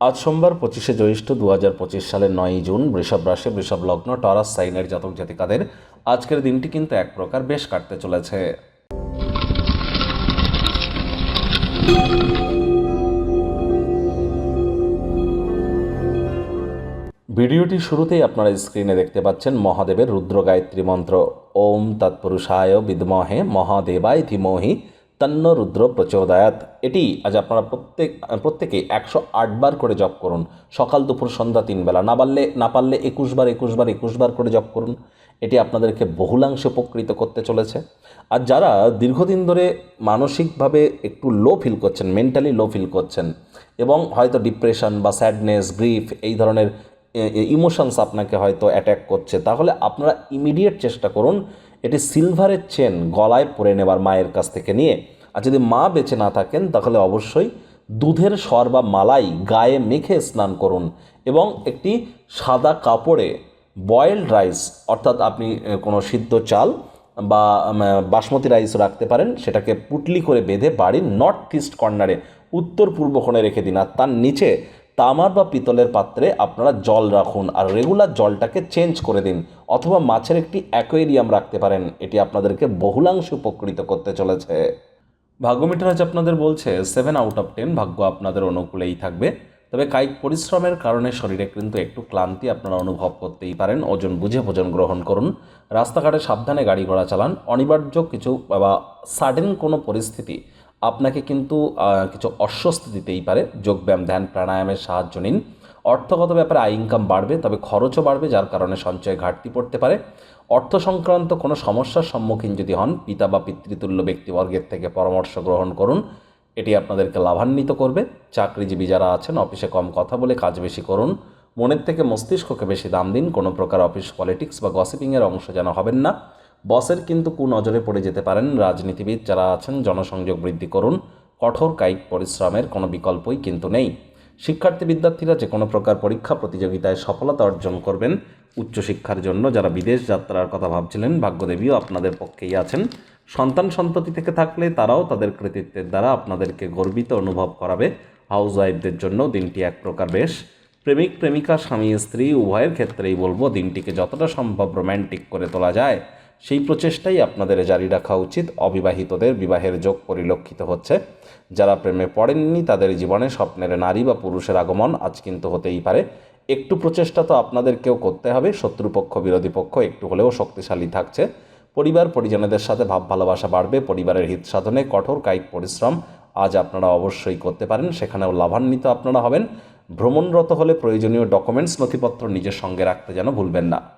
আজ সোমবার পঁচিশে জ্যৈষ্ঠ দু হাজার পঁচিশ সালের নয়ই জুন, বৃষভ রাশি, বৃষভ লগ্ন, টরাস, সাইনের জাতক জাতিকাদের আজকের দিনটি কিন্তু এক প্রকার বেশ কাটতে চলেছে। ভিডিওটি শুরুতেই আপনারা স্ক্রিনে দেখতে পাচ্ছেন মহাদেবের রুদ্র গায়ত্রী মন্ত্র। ওম তৎপুরুষায় বিদ্মহে মহাদেবায় ধীমহি তন্ন রুদ্র প্রচোদয়াত এটি আজ আপনারা প্রত্যেক প্রত্যেকেই একশো আটবার করে জপ করুন। সকাল দুপুর সন্ধ্যা তিন বেলা না পারলে না পারলে একুশবার একুশবার একুশবার করে জপ করুন। এটি আপনাদেরকে বহুলাংশে উপকৃত করতে চলেছে। আর যারা দীর্ঘদিন ধরে মানসিকভাবে একটু লো ফিল করছেন মেন্টালি লো ফিল করছেন, এবং হয়তো ডিপ্রেশন বা স্যাডনেস গ্রিফ এই ধরনের ইমোশনস আপনাকে হয়তো অ্যাট্যাক করছে, তাহলে আপনারা ইমিডিয়েট চেষ্টা করুন এটি সিলভারের চেন গলায় পরে নেবার মায়ের কাছ থেকে নিয়ে। আর যদি মা বেঁচে না থাকেন, তাহলে অবশ্যই দুধের স্বর বা মালাই গায়ে মেখে স্নান করুন এবং একটি সাদা কাপড়ে বয়েলড রাইস অর্থাৎ আপনি কোনো সিদ্ধ চাল বা বাসমতি রাইস রাখতে পারেন, সেটাকে পুটলি করে বেঁধে বাড়ির নর্থ ইস্ট কর্নারে উত্তর পূর্ব কোণে রেখে দিন। আর তার নিচে তামার বা পিতলের পাত্রে আপনারা জল রাখুন আর রেগুলার জলটাকে চেঞ্জ করে দিন অথবা মাছের একটি অ্যাকোয়ারিয়াম রাখতে পারেন। এটি আপনাদেরকে বহুলাংশে উপকৃত করতে চলেছে। ভাগ্যমিটার আজ আপনাদের বলছে সেভেন আউট অফ টেন ভাগ্য আপনাদের অনুকূলেই থাকবে। তবে কায়িক পরিশ্রমের কারণে শরীরে কিন্তু একটু ক্লান্তি আপনারা অনুভব করতেই পারেন। ওজন বুঝে ভোজন গ্রহণ করুন। রাস্তাঘাটে সাবধানে গাড়ি ঘোড়া চালান। অনিবার্য কিছু বা সাডেন কোনো পরিস্থিতি আপনাকে কিন্তু কিছু অস্বস্তি দিতেই পারে। যোগব্যায়াম, ধ্যান, প্রাণায়ামের সাহায্য নিন। অর্থগত ব্যাপারে আয় ইনকাম বাড়বে, তবে খরচও বাড়বে, যার কারণে সঞ্চয়ে ঘাটতি পড়তে পারে। অর্থ সংক্রান্ত কোনো সমস্যার সম্মুখীন যদি হন, পিতা বা পিতৃতুল্য ব্যক্তিবর্গের থেকে পরামর্শ গ্রহণ করুন। এটি আপনাদেরকে লাভান্বিত করবে। চাকরিজীবী যারা আছেন, অফিসে কম কথা বলে কাজ বেশি করুন। মনের থেকে মস্তিষ্ককে বেশি দাম দিন। কোনো প্রকার অফিস পলিটিক্স বা গসিপিংয়ের অংশ যেন হবেন না। বসের কিন্তু কুনজরে পড়ে যেতে পারেন। রাজনীতিবিদ যারা আছেন, জনসংযোগ বৃদ্ধি করুন। কঠোর কায়িক পরিশ্রমের কোনো বিকল্পই কিন্তু নেই। শিক্ষার্থী বিদ্যার্থীরা যে কোনো প্রকার পরীক্ষা প্রতিযোগিতায় সফলতা অর্জন করবেন। উচ্চশিক্ষার জন্য যারা বিদেশ যাত্রার কথা ভাবছিলেন, ভাগ্যদেবীও আপনাদের পক্ষেই আছেন। সন্তান সন্ততি থেকে থাকলে তারাও তাদের কৃতিত্বের দ্বারা আপনাদেরকে গর্বিত অনুভব করাবে। হাউস ওয়াইফদের জন্য দিনটি এক প্রকার বেশ। প্রেমিক, প্রেমিকা, স্বামী, স্ত্রী, উভয়ের ক্ষেত্রেই বলব দিনটিকে যতটা সম্ভব রোম্যান্টিক করে তোলা যায়। সেই প্রচেষ্টাই আপনাদের জারি রাখা উচিত। অবিবাহিতদের বিবাহের যোগ পরিলক্ষিত হচ্ছে। যারা প্রেমে পড়েননি, তাদের জীবনে স্বপ্নের নারী বা পুরুষের আগমন আজ কিন্তু হতেই পারে। একটু প্রচেষ্টা তো আপনাদেরকেও করতে হবে। শত্রুপক্ষ, বিরোধী পক্ষ একটু হলেও শক্তিশালী থাকছে। পরিবার, পরিজনদের সাথে ভাব ভালোবাসা বাড়বে। পরিবারের হিত সাধনে কঠোর কায়িক পরিশ্রম আজ আপনারা অবশ্যই করতে পারেন। সেখানেও লাভান্বিত আপনারা হবেন। ভ্রমণরত হলে প্রয়োজনীয় ডকুমেন্টস, নথিপত্র নিজের সঙ্গে রাখতে যেন ভুলবেন না।